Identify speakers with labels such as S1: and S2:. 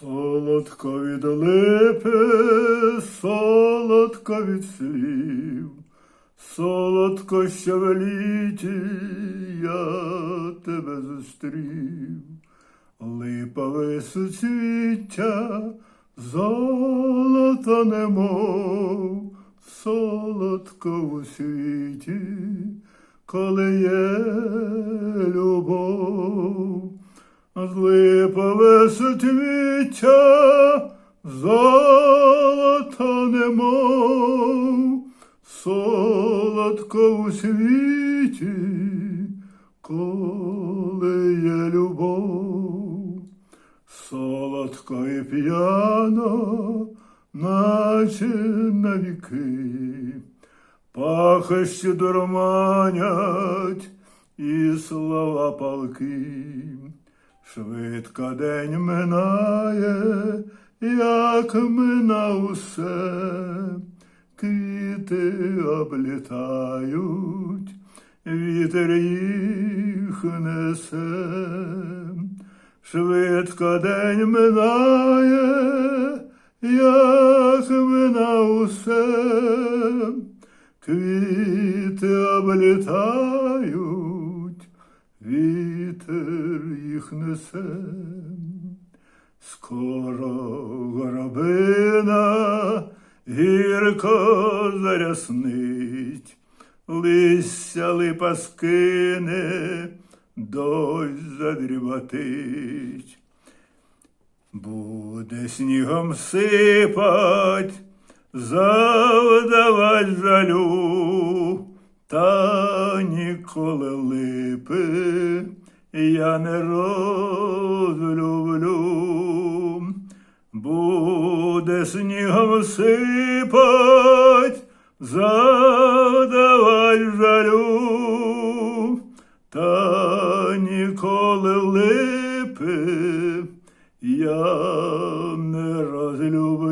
S1: Солодко від липи, солодко від слів, солодко що в літі я тебе зустрів. Липове суцвіття, золото немов, солодко у світі, коли є липове суцвіття, золото немов, солодко у світі, коли є любов, солодко і п'яно, наче навіки, пахощі дурманять і слова палки. Швидко день минає, як мина усе, квіти облітають, вітер їх несе. Швидко день минає, як мина усе, квіти облітають, вітер їх несе. Скоро горобина гірко заряснить, листя липа скине, дощ задріботить. Буде снігом сипать, завдавать жалю, та ніколи липи я не розлюблю. Буде снігом сипать, завдавать жалю, та ніколи липи я не розлюблю.